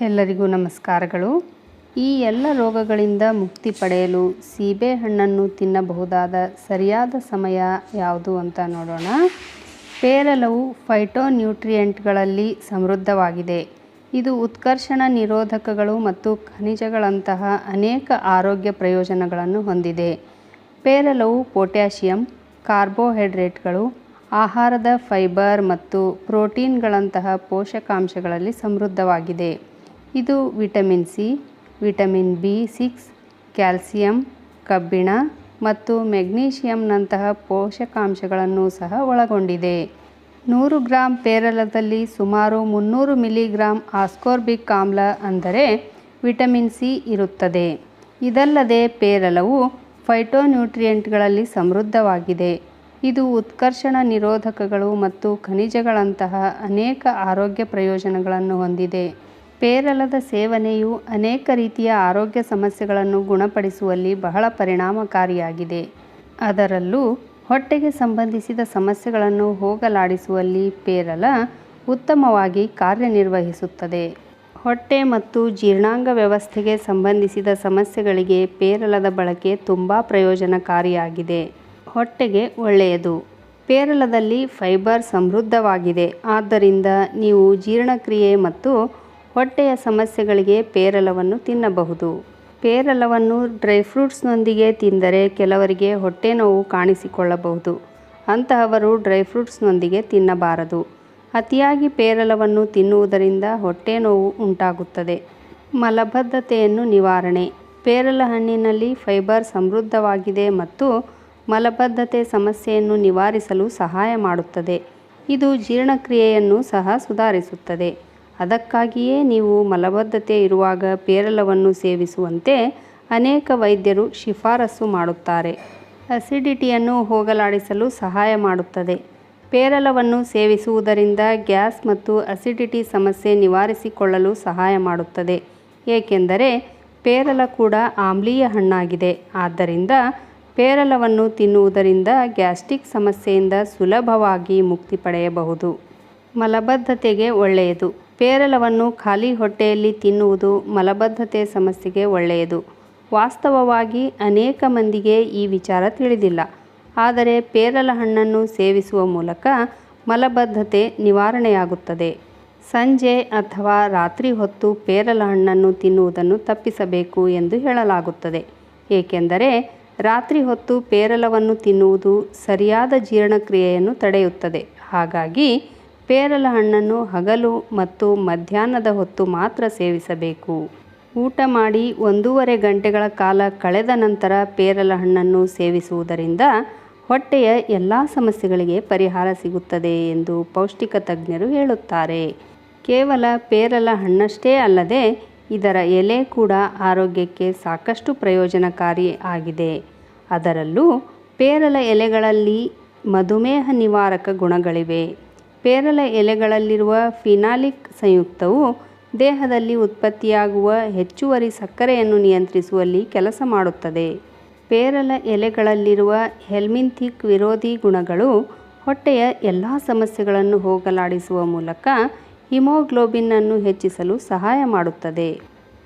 ಎಲ್ಲರಿಗೂ ನಮಸ್ಕಾರಗಳು. ಈ ಎಲ್ಲ ರೋಗಗಳಿಂದ ಮುಕ್ತಿ ಪಡೆಯಲು ಸೀಬೆಹಣ್ಣನ್ನು ತಿನ್ನಬಹುದಾದ ಸರಿಯಾದ ಸಮಯ ಯಾವುದು ಅಂತ ನೋಡೋಣ. ಪೇರಲವು ಫೈಟೋನ್ಯೂಟ್ರಿಯೆಂಟ್ಗಳಲ್ಲಿ ಸಮೃದ್ಧವಾಗಿದೆ. ಇದು ಉತ್ಕರ್ಷಣ ನಿರೋಧಕಗಳು ಮತ್ತು ಖನಿಜಗಳಂತಹ ಅನೇಕ ಆರೋಗ್ಯ ಪ್ರಯೋಜನಗಳನ್ನು ಹೊಂದಿದೆ. ಪೇರಲವು ಪೊಟ್ಯಾಷಿಯಂ, ಕಾರ್ಬೋಹೈಡ್ರೇಟ್ಗಳು, ಆಹಾರದ ಫೈಬರ್ ಮತ್ತು ಪ್ರೋಟೀನ್ಗಳಂತಹ ಪೋಷಕಾಂಶಗಳಲ್ಲಿ ಸಮೃದ್ಧವಾಗಿದೆ. ಇದು vitamin C, vitamin B six, calcium, ಕಬ್ಬಿಣ ಮತ್ತು ಮೆಗ್ನೀಷಿಯಂನಂತಹ ಪೋಷಕಾಂಶಗಳನ್ನು ಸಹ ಒಳಗೊಂಡಿದೆ. ನೂರು ಗ್ರಾಂ ಪೇರಲದಲ್ಲಿ ಸುಮಾರು ಮುನ್ನೂರು ಮಿಲಿಗ್ರಾಂ ಆಸ್ಕೋರ್ಬಿಕ್ ಆಮ್ಲ ಅಂದರೆ ವಿಟಮಿನ್ ಸಿ ಇರುತ್ತದೆ. ಇದಲ್ಲದೆ ಪೇರಲವು ಫೈಟೋನ್ಯೂಟ್ರಿಯೆಂಟ್ಗಳಲ್ಲಿ ಸಮೃದ್ಧವಾಗಿದೆ. ಇದು ಉತ್ಕರ್ಷಣ ನಿರೋಧಕಗಳು ಮತ್ತು ಖನಿಜಗಳಂತಹ ಅನೇಕ ಆರೋಗ್ಯ ಪ್ರಯೋಜನಗಳನ್ನು ಹೊಂದಿದೆ. ಪೇರಲದ ಸೇವನೆಯು ಅನೇಕ ರೀತಿಯ ಆರೋಗ್ಯ ಸಮಸ್ಯೆಗಳನ್ನು ಗುಣಪಡಿಸುವಲ್ಲಿ ಬಹಳ ಪರಿಣಾಮಕಾರಿಯಾಗಿದೆ. ಅದರಲ್ಲೂ ಹೊಟ್ಟೆಗೆ ಸಂಬಂಧಿಸಿದ ಸಮಸ್ಯೆಗಳನ್ನು ಹೋಗಲಾಡಿಸುವಲ್ಲಿ ಪೇರಲ ಉತ್ತಮವಾಗಿ ಕಾರ್ಯನಿರ್ವಹಿಸುತ್ತದೆ. ಹೊಟ್ಟೆ ಮತ್ತು ಜೀರ್ಣಾಂಗ ವ್ಯವಸ್ಥೆಗೆ ಸಂಬಂಧಿಸಿದ ಸಮಸ್ಯೆಗಳಿಗೆ ಪೇರಲದ ಬಳಕೆ ತುಂಬ ಪ್ರಯೋಜನಕಾರಿಯಾಗಿದೆ. ಹೊಟ್ಟೆಗೆ ಒಳ್ಳೆಯದು. ಪೇರಲದಲ್ಲಿ ಫೈಬರ್ ಸಮೃದ್ಧವಾಗಿದೆ. ಆದ್ದರಿಂದ ನೀವು ಜೀರ್ಣಕ್ರಿಯೆ ಮತ್ತು ಹೊಟ್ಟೆಯ ಸಮಸ್ಯೆಗಳಿಗೆ ಪೇರಲವನ್ನು ತಿನ್ನಬಹುದು. ಪೇರಲವನ್ನು ಡ್ರೈ ಫ್ರೂಟ್ಸ್ನೊಂದಿಗೆ ತಿಂದರೆ ಕೆಲವರಿಗೆ ಹೊಟ್ಟೆ ನೋವು ಕಾಣಿಸಿಕೊಳ್ಳಬಹುದು. ಅಂತಹವರು ಡ್ರೈ ಫ್ರೂಟ್ಸ್ನೊಂದಿಗೆ ತಿನ್ನಬಾರದು. ಅತಿಯಾಗಿ ಪೇರಲವನ್ನು ತಿನ್ನುವುದರಿಂದ ಹೊಟ್ಟೆ ನೋವು ಉಂಟಾಗುತ್ತದೆ. ಮಲಬದ್ಧತೆಯನ್ನು ನಿವಾರಣೆ. ಪೇರಲ ಹಣ್ಣಿನಲ್ಲಿ ಫೈಬರ್ ಸಮೃದ್ಧವಾಗಿದೆ ಮತ್ತು ಮಲಬದ್ಧತೆ ಸಮಸ್ಯೆಯನ್ನು ನಿವಾರಿಸಲು ಸಹಾಯ ಮಾಡುತ್ತದೆ. ಇದು ಜೀರ್ಣಕ್ರಿಯೆಯನ್ನು ಸಹ ಸುಧಾರಿಸುತ್ತದೆ. ಅದಕ್ಕಾಗಿಯೇ ನೀವು ಮಲಬದ್ಧತೆ ಇರುವಾಗ ಪೇರಲವನ್ನು ಸೇವಿಸುವಂತೆ ಅನೇಕ ವೈದ್ಯರು ಶಿಫಾರಸು ಮಾಡುತ್ತಾರೆ. ಅಸಿಡಿಟಿಯನ್ನು ಹೋಗಲಾಡಿಸಲು ಸಹಾಯ ಮಾಡುತ್ತದೆ. ಪೇರಲವನ್ನು ಸೇವಿಸುವುದರಿಂದ ಗ್ಯಾಸ್ ಮತ್ತು ಅಸಿಡಿಟಿ ಸಮಸ್ಯೆ ನಿವಾರಿಸಿಕೊಳ್ಳಲು ಸಹಾಯ ಮಾಡುತ್ತದೆ. ಏಕೆಂದರೆ ಪೇರಲ ಕೂಡ ಆಮ್ಲೀಯ ಹಣ್ಣಾಗಿದೆ. ಆದ್ದರಿಂದ ಪೇರಲವನ್ನು ತಿನ್ನುವುದರಿಂದ ಗ್ಯಾಸ್ಟ್ರಿಕ್ ಸಮಸ್ಯೆಯಿಂದ ಸುಲಭವಾಗಿ ಮುಕ್ತಿ ಪಡೆಯಬಹುದು. ಮಲಬದ್ಧತೆಗೆ ಒಳ್ಳೆಯದು. ಪೇರಲವನ್ನು ಖಾಲಿ ಹೊಟ್ಟೆಯಲ್ಲಿ ತಿನ್ನುವುದು ಮಲಬದ್ಧತೆ ಸಮಸ್ಯೆಗೆ ಒಳ್ಳೆಯದು. ವಾಸ್ತವವಾಗಿ ಅನೇಕ ಮಂದಿಗೆ ಈ ವಿಚಾರ ತಿಳಿದಿಲ್ಲ. ಆದರೆ ಪೇರಲ ಹಣ್ಣನ್ನು ಸೇವಿಸುವ ಮೂಲಕ ಮಲಬದ್ಧತೆ ನಿವಾರಣೆಯಾಗುತ್ತದೆ. ಸಂಜೆ ಅಥವಾ ರಾತ್ರಿ ಹೊತ್ತು ಪೇರಲ ಹಣ್ಣನ್ನು ತಿನ್ನುವುದನ್ನು ತಪ್ಪಿಸಬೇಕು ಎಂದು ಹೇಳಲಾಗುತ್ತದೆ. ಏಕೆಂದರೆ ರಾತ್ರಿ ಹೊತ್ತು ಪೇರಲವನ್ನು ತಿನ್ನುವುದು ಸರಿಯಾದ ಜೀರ್ಣಕ್ರಿಯೆಯನ್ನು ತಡೆಯುತ್ತದೆ. ಹಾಗಾಗಿ ಪೇರಲ ಹಣ್ಣನ್ನು ಹಗಲು ಮತ್ತು ಮಧ್ಯಾಹ್ನದ ಹೊತ್ತು ಮಾತ್ರ ಸೇವಿಸಬೇಕು. ಊಟ ಮಾಡಿ ಒಂದೂವರೆ ಗಂಟೆಗಳ ಕಾಲ ಕಳೆದ ನಂತರ ಪೇರಲ ಹಣ್ಣನ್ನು ಸೇವಿಸುವುದರಿಂದ ಹೊಟ್ಟೆಯ ಎಲ್ಲ ಸಮಸ್ಯೆಗಳಿಗೆ ಪರಿಹಾರ ಸಿಗುತ್ತದೆ ಎಂದು ಪೌಷ್ಟಿಕ ತಜ್ಞರು ಹೇಳುತ್ತಾರೆ. ಕೇವಲ ಪೇರಲ ಹಣ್ಣಷ್ಟೇ ಅಲ್ಲದೆ ಇದರ ಎಲೆ ಕೂಡ ಆರೋಗ್ಯಕ್ಕೆ ಸಾಕಷ್ಟು ಪ್ರಯೋಜನಕಾರಿ ಆಗಿದೆ. ಅದರಲ್ಲೂ ಪೇರಲ ಎಲೆಗಳಲ್ಲಿ ಮಧುಮೇಹ ನಿವಾರಕ ಗುಣಗಳಿವೆ. ಪೇರಲ ಎಲೆಗಳಲ್ಲಿರುವ ಫಿನಾಲಿಕ್ ಸಂಯುಕ್ತವು ದೇಹದಲ್ಲಿ ಉತ್ಪತ್ತಿಯಾಗುವ ಹೆಚ್ಚುವರಿ ಸಕ್ಕರೆಯನ್ನು ನಿಯಂತ್ರಿಸುವಲ್ಲಿ ಕೆಲಸ ಮಾಡುತ್ತದೆ. ಪೇರಲ ಎಲೆಗಳಲ್ಲಿರುವ ಹೆಲ್ಮಿಂಥಿಕ್ ವಿರೋಧಿ ಗುಣಗಳು ಹೊಟ್ಟೆಯ ಎಲ್ಲ ಸಮಸ್ಯೆಗಳನ್ನು ಹೋಗಲಾಡಿಸುವ ಮೂಲಕ ಹಿಮೋಗ್ಲೋಬಿನ್ನನ್ನು ಹೆಚ್ಚಿಸಲು ಸಹಾಯ ಮಾಡುತ್ತದೆ.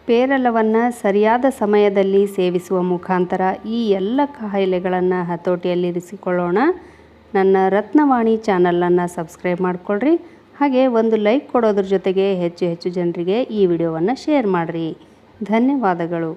ಪೇರಲವನ್ನು ಸರಿಯಾದ ಸಮಯದಲ್ಲಿ ಸೇವಿಸುವ ಮುಖಾಂತರ ಈ ಎಲ್ಲ ಕಾಯಿಲೆಗಳನ್ನು ಹತೋಟಿಯಲ್ಲಿರಿಸಿಕೊಳ್ಳೋಣ. ನನ್ನ ರತ್ನವಾಣಿ ಚಾನಲನ್ನು ಸಬ್ಸ್ಕ್ರೈಬ್ ಮಾಡಿಕೊಳ್ಳ್ರಿ ಹಾಗೆ ಒಂದು ಲೈಕ್ ಕೊಡೋದ್ರ ಜೊತೆಗೆ ಹೆಚ್ಚು ಹೆಚ್ಚು ಜನರಿಗೆ ಈ ವಿಡಿಯೋವನ್ನು ಶೇರ್ ಮಾಡಿರಿ. ಧನ್ಯವಾದಗಳು.